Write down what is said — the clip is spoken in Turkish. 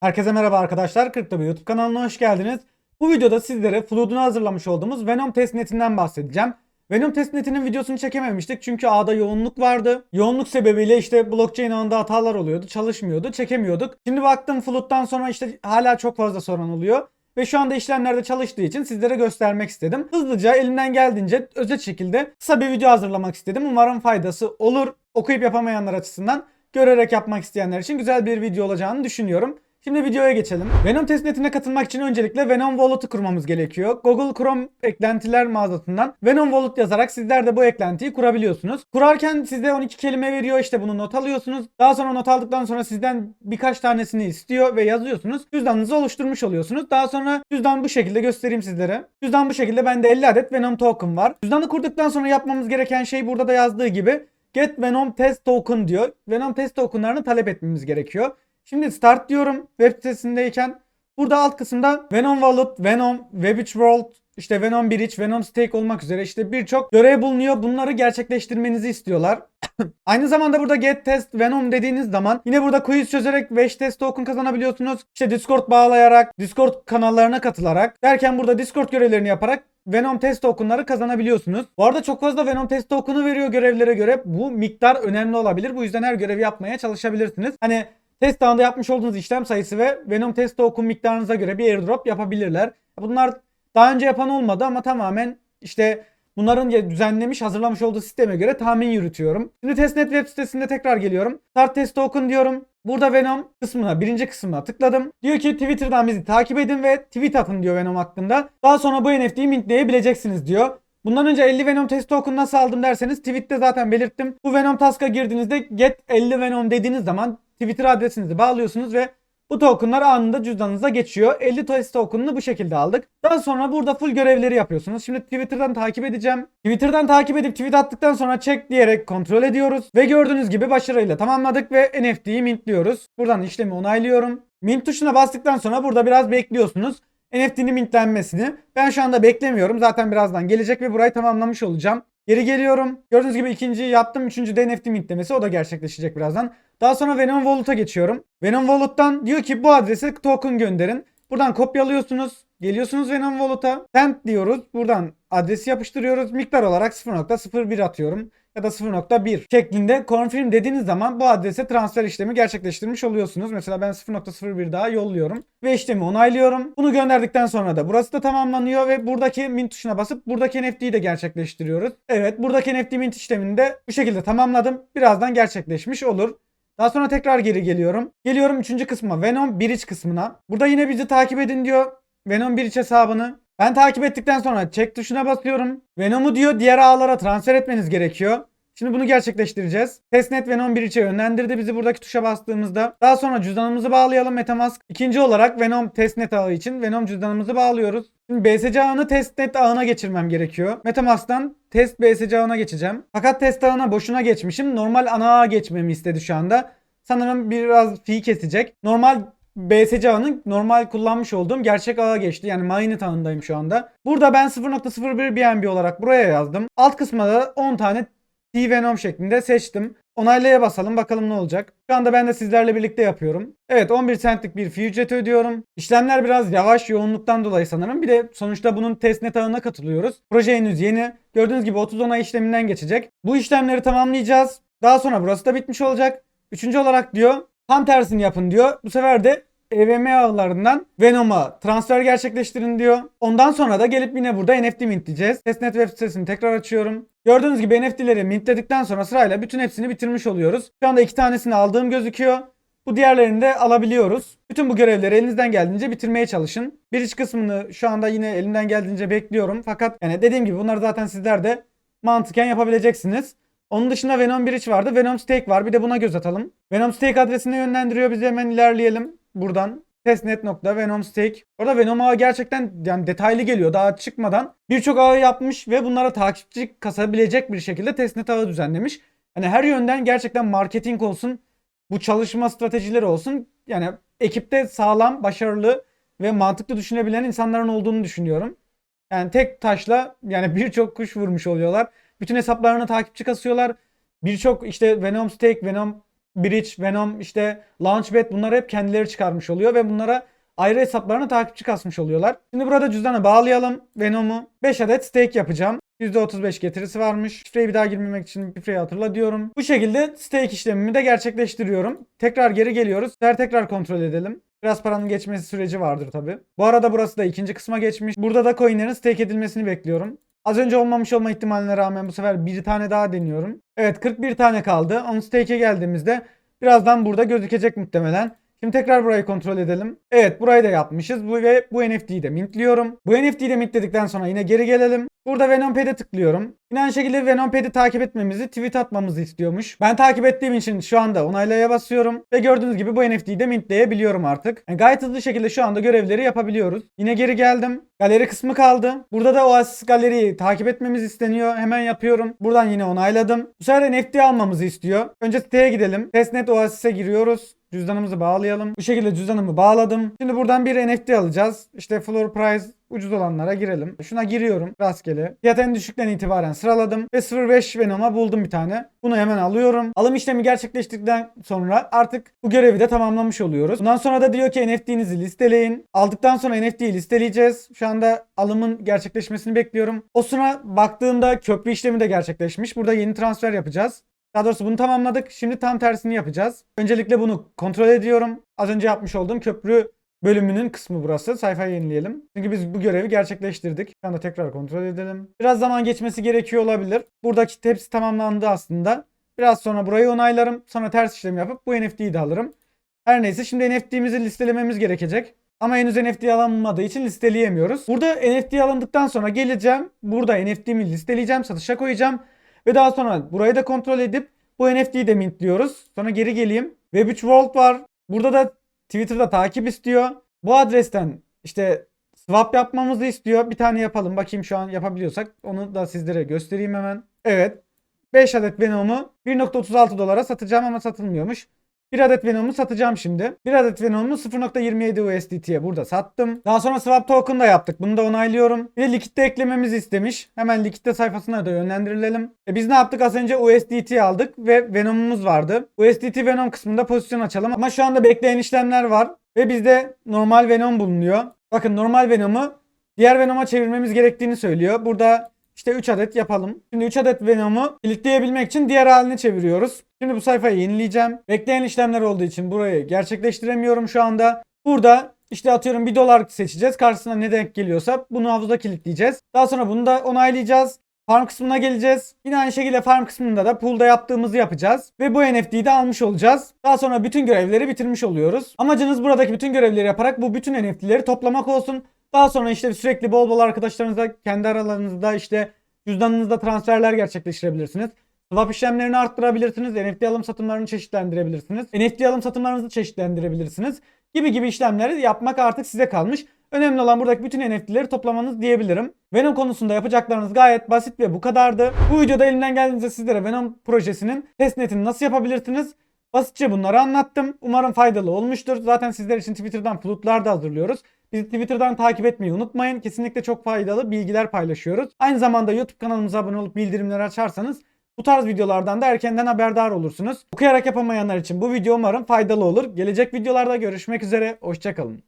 Herkese merhaba arkadaşlar. Bir YouTube kanalına hoş geldiniz. Bu videoda sizlere Flood'unu hazırlamış olduğumuz Venom testnetinden bahsedeceğim. Venom testnetinin videosunu çekememiştik çünkü ağda yoğunluk vardı. Yoğunluk sebebiyle işte blockchain ağında hatalar oluyordu, çalışmıyordu, çekemiyorduk. Şimdi baktım Flood'dan sonra işte hala çok fazla sorun oluyor. Ve şu anda işlemlerde çalıştığı için sizlere göstermek istedim. Hızlıca elimden geldiğince özet şekilde kısa bir video hazırlamak istedim. Umarım faydası olur. Okuyup yapamayanlar açısından görerek yapmak isteyenler için güzel bir video olacağını düşünüyorum. Şimdi videoya geçelim. Venom testnetine katılmak için öncelikle Venom Wallet'ı kurmamız gerekiyor. Google Chrome eklentiler mağazasından Venom Wallet yazarak sizler de bu eklentiyi kurabiliyorsunuz. Kurarken size 12 kelime veriyor işte bunu not alıyorsunuz. Daha sonra not aldıktan sonra sizden birkaç tanesini istiyor ve yazıyorsunuz. Cüzdanınızı oluşturmuş oluyorsunuz. Daha sonra cüzdan bu şekilde göstereyim sizlere. Cüzdan bu şekilde bende 50 adet Venom token var. Cüzdanı kurduktan sonra yapmamız gereken şey burada da yazdığı gibi Get Venom Test Token diyor. Venom Test Token'larını talep etmemiz gerekiyor. Şimdi start diyorum web sitesindeyken. Burada alt kısımda Venom Wallet, Venom, Web3 World, işte Venom Bridge, Venom Stake olmak üzere işte birçok görev bulunuyor. Bunları gerçekleştirmenizi istiyorlar. Aynı zamanda burada Get Test Venom dediğiniz zaman yine burada quiz çözerek Veş Test Token kazanabiliyorsunuz. İşte Discord bağlayarak, Discord kanallarına katılarak derken burada Discord görevlerini yaparak Venom test tokenları kazanabiliyorsunuz. Bu arada çok fazla Venom test token'ı veriyor görevlere göre. Bu miktar önemli olabilir. Bu yüzden her görevi yapmaya çalışabilirsiniz. Hani test ağında yapmış olduğunuz işlem sayısı ve Venom test token miktarınıza göre bir airdrop yapabilirler. Bunlar daha önce yapan olmadı ama tamamen işte bunların düzenlemiş, hazırlamış olduğu sisteme göre tahmin yürütüyorum. Şimdi testnet web sitesinde tekrar geliyorum. Start test token diyorum. Burada Venom kısmına, birinci kısmına tıkladım. Diyor ki Twitter'dan bizi takip edin ve tweet atın diyor Venom hakkında. Daha sonra bu NFT'yi mintleyebileceksiniz diyor. Bundan önce 50 Venom test token nasıl aldım derseniz tweette zaten belirttim. Bu Venom task'a girdiğinizde get 50 Venom dediğiniz zaman Twitter adresinizi bağlıyorsunuz ve bu tokenlar anında cüzdanınıza geçiyor. 50 test token'ını bu şekilde aldık. Daha sonra burada full görevleri yapıyorsunuz. Şimdi Twitter'dan takip edeceğim. Twitter'dan takip edip tweet attıktan sonra check diyerek kontrol ediyoruz. Ve gördüğünüz gibi başarıyla tamamladık ve NFT'yi mintliyoruz. Buradan işlemi onaylıyorum. Mint tuşuna bastıktan sonra burada biraz bekliyorsunuz. NFT'nin mintlenmesini. Ben şu anda beklemiyorum. Zaten birazdan gelecek ve burayı tamamlamış olacağım. Geri geliyorum. Gördüğünüz gibi ikinciyi yaptım. Üçüncü de NFT mintlemesi. O da gerçekleşecek birazdan. Daha sonra Venom Wallet'a geçiyorum. Venom Wallet'tan diyor ki bu adrese token gönderin. Buradan kopyalıyorsunuz. Geliyorsunuz Venom Wallet'a. Send diyoruz. Buradan adresi yapıştırıyoruz. Miktar olarak 0.01 atıyorum. Ya da 0.1 şeklinde confirm dediğiniz zaman bu adrese transfer işlemi gerçekleştirmiş oluyorsunuz. Mesela ben 0.01 daha yolluyorum. Ve işlemi onaylıyorum. Bunu gönderdikten sonra da burası da tamamlanıyor ve buradaki mint tuşuna basıp buradaki NFT'yi de gerçekleştiriyoruz. Evet buradaki NFT mint işlemini de bu şekilde tamamladım. Birazdan gerçekleşmiş olur. Daha sonra tekrar geri geliyorum. Geliyorum 3. kısma Venom Bridge kısmına. Burada yine bizi takip edin diyor. Venom Bridge hesabını. Ben takip ettikten sonra check tuşuna basıyorum. Venom'u diyor diğer ağlara transfer etmeniz gerekiyor. Şimdi bunu gerçekleştireceğiz. Testnet Venom Bridge'e yönlendirdi bizi buradaki tuşa bastığımızda. Daha sonra cüzdanımızı bağlayalım Metamask. İkinci olarak Venom Testnet ağı için Venom cüzdanımızı bağlıyoruz. Şimdi BSC ağını Testnet ağına geçirmem gerekiyor. Metamask'tan Test BSC ağına geçeceğim. Fakat test ağına boşuna geçmişim. Normal ana ağa geçmemi istedi şu anda. Sanırım biraz fee kesecek. Normal BSC ağının normal kullanmış olduğum gerçek ağa geçti. Yani mainnet ağındayım şu anda. Burada ben 0.01 BNB olarak buraya yazdım. Alt kısma da 10 tane T-Venom şeklinde seçtim. Onaylaya basalım bakalım ne olacak. Şu anda ben de sizlerle birlikte yapıyorum. Evet 11 centlik bir fee ücreti ödüyorum. İşlemler biraz yavaş yoğunluktan dolayı sanırım. Bir de sonuçta bunun testnet ağına katılıyoruz. Proje henüz yeni. Gördüğünüz gibi 30 onay işleminden geçecek. Bu işlemleri tamamlayacağız. Daha sonra burası da bitmiş olacak. Üçüncü olarak diyor tam tersini yapın diyor. Bu sefer de EVM ağlarından Venom'a transfer gerçekleştirin diyor. Ondan sonra da gelip yine burada NFT mintleyeceğiz. Testnet web sitesini tekrar açıyorum. Gördüğünüz gibi NFT'leri mintledikten sonra sırayla bütün hepsini bitirmiş oluyoruz. Şu anda iki tanesini aldığım gözüküyor. Bu diğerlerini de alabiliyoruz. Bütün bu görevleri elinizden geldiğince bitirmeye çalışın. Bir iç kısmını şu anda yine elimden geldiğince bekliyorum. Fakat yani dediğim gibi bunları zaten sizler de mantıken yapabileceksiniz. Onun dışında Venom Bridge vardı. Venom Stake var. Bir de buna göz atalım. Venom Stake adresine yönlendiriyor. Biz hemen ilerleyelim buradan. Testnet.venomstake. Orada Venom ağı gerçekten yani detaylı geliyor. Daha çıkmadan birçok ağı yapmış ve bunlara takipçi kasabilecek bir şekilde testnet ağı düzenlemiş. Hani her yönden gerçekten marketing olsun, bu çalışma stratejileri olsun. Yani ekipte sağlam, başarılı ve mantıklı düşünebilen insanların olduğunu düşünüyorum. Yani tek taşla yani birçok kuş vurmuş oluyorlar. Bütün hesaplarına takipçi kasıyorlar. Birçok işte Venom Stake, Venom Bridge, Venom, işte Launchpad bunları hep kendileri çıkarmış oluyor ve bunlara ayrı hesaplarına takipçi kasmış oluyorlar. Şimdi burada cüzdana bağlayalım Venom'u. 5 adet stake yapacağım. %35 getirisi varmış. Şifreyi bir daha girmemek için şifreyi hatırla diyorum. Bu şekilde stake işlemimi de gerçekleştiriyorum. Tekrar geri geliyoruz. Her tekrar kontrol edelim. Biraz paranın geçmesi süreci vardır tabi. Bu arada burası da ikinci kısma geçmiş. Burada da coinlerin stake edilmesini bekliyorum. Az önce olmamış olma ihtimaline rağmen bu sefer bir tane daha deniyorum. Evet 41 tane kaldı. Onu stake'e geldiğimizde birazdan burada gözükecek muhtemelen. Şimdi tekrar burayı kontrol edelim. Evet burayı da yapmışız. Bu ve bu NFT'yi de mintliyorum. Bu NFT'yi de mintledikten sonra yine geri gelelim. Burada Venompad'e tıklıyorum. Yine aynı şekilde Venompad'i takip etmemizi, tweet atmamızı istiyormuş. Ben takip ettiğim için şu anda onaylaya basıyorum. Ve gördüğünüz gibi bu NFT'yi de mintleyebiliyorum artık. Yani gayet hızlı şekilde şu anda görevleri yapabiliyoruz. Yine geri geldim. Galeri kısmı kaldı. Burada da Oasis Galeri'yi takip etmemiz isteniyor. Hemen yapıyorum. Buradan yine onayladım. Bu sefer NFT almamızı istiyor. Önce siteye gidelim. Testnet Oasis'e giriyoruz. Cüzdanımızı bağlayalım. Bu şekilde cüzdanımı bağladım. Şimdi buradan bir NFT alacağız. İşte floor price ucuz olanlara girelim. Şuna giriyorum rastgele. Fiyat en düşükten itibaren sıraladım. Ve 0.5 Venom'a buldum bir tane. Bunu hemen alıyorum. Alım işlemi gerçekleştirdikten sonra artık bu görevi de tamamlamış oluyoruz. Bundan sonra da diyor ki NFT'nizi listeleyin. Aldıktan sonra NFT'yi listeleyeceğiz. Şu anda alımın gerçekleşmesini bekliyorum. O sıra baktığımda köprü işlemi de gerçekleşmiş. Burada yeni transfer yapacağız. Daha doğrusu bunu tamamladık. Şimdi tam tersini yapacağız. Öncelikle bunu kontrol ediyorum. Az önce yapmış olduğum köprü bölümünün kısmı burası. Sayfayı yenileyelim. Çünkü biz bu görevi gerçekleştirdik. Şu anda tekrar kontrol edelim. Biraz zaman geçmesi gerekiyor olabilir. Buradaki hepsi tamamlandı aslında. Biraz sonra burayı onaylarım. Sonra ters işlem yapıp bu NFT'yi de alırım. Her neyse şimdi NFT'mizi listelememiz gerekecek. Ama henüz NFT alınmadığı için listeleyemiyoruz. Burada NFT alındıktan sonra geleceğim. Burada NFT'mi listeleyeceğim. Satışa koyacağım. Ve daha sonra burayı da kontrol edip bu NFT'yi de mintliyoruz. Sonra geri geleyim. Web3 World var. Burada da Twitter'da takip istiyor. Bu adresten işte swap yapmamızı istiyor. Bir tane yapalım. Bakayım şu an yapabiliyorsak. Onu da sizlere göstereyim hemen. Evet. 5 adet Venom'u 1.36 dolara satacağım ama satılmıyormuş. Bir adet Venom'u satacağım şimdi. Bir adet Venom'u 0.27 USDT'ye burada sattım. Daha sonra swap token da yaptık. Bunu da onaylıyorum. Bir de likitte eklememizi istemiş. Hemen likitte sayfasına da yönlendirilelim. E biz ne yaptık? Az önce USDT aldık ve Venom'umuz vardı. USDT Venom kısmında pozisyon açalım. Ama şu anda bekleyen işlemler var. Ve bizde normal Venom bulunuyor. Bakın normal Venom'u diğer Venom'a çevirmemiz gerektiğini söylüyor. Burada işte 3 adet yapalım. Şimdi 3 adet Venom'u kilitleyebilmek için diğer haline çeviriyoruz. Şimdi bu sayfayı yenileyeceğim. Bekleyen işlemler olduğu için burayı gerçekleştiremiyorum şu anda. Burada işte atıyorum 1 dolar seçeceğiz. Karşısına ne denk geliyorsa bunu havuza kilitleyeceğiz. Daha sonra bunu da onaylayacağız. Farm kısmına geleceğiz. Yine aynı şekilde farm kısmında da pool'da yaptığımızı yapacağız. Ve bu NFT'yi de almış olacağız. Daha sonra bütün görevleri bitirmiş oluyoruz. Amacınız buradaki bütün görevleri yaparak bu bütün NFT'leri toplamak olsun. Daha sonra işte sürekli bol bol arkadaşlarınızla kendi aralarınızda işte cüzdanınızda transferler gerçekleştirebilirsiniz. Swap işlemlerini arttırabilirsiniz. NFT alım satımlarını çeşitlendirebilirsiniz. NFT alım satımlarınızı çeşitlendirebilirsiniz. Gibi gibi işlemleri yapmak artık size kalmış. Önemli olan buradaki bütün NFT'leri toplamanız diyebilirim. Venom konusunda yapacaklarınız gayet basit ve bu kadardı. Bu videoda elimden geldiğince sizlere Venom projesinin testnetini nasıl yapabilirsiniz? Basitçe bunları anlattım. Umarım faydalı olmuştur. Zaten sizler için Twitter'dan flutlar da hazırlıyoruz. Bizi Twitter'dan takip etmeyi unutmayın. Kesinlikle çok faydalı bilgiler paylaşıyoruz. Aynı zamanda YouTube kanalımıza abone olup bildirimleri açarsanız bu tarz videolardan da erkenden haberdar olursunuz. Okuyarak yapamayanlar için bu video umarım faydalı olur. Gelecek videolarda görüşmek üzere. Hoşçakalın.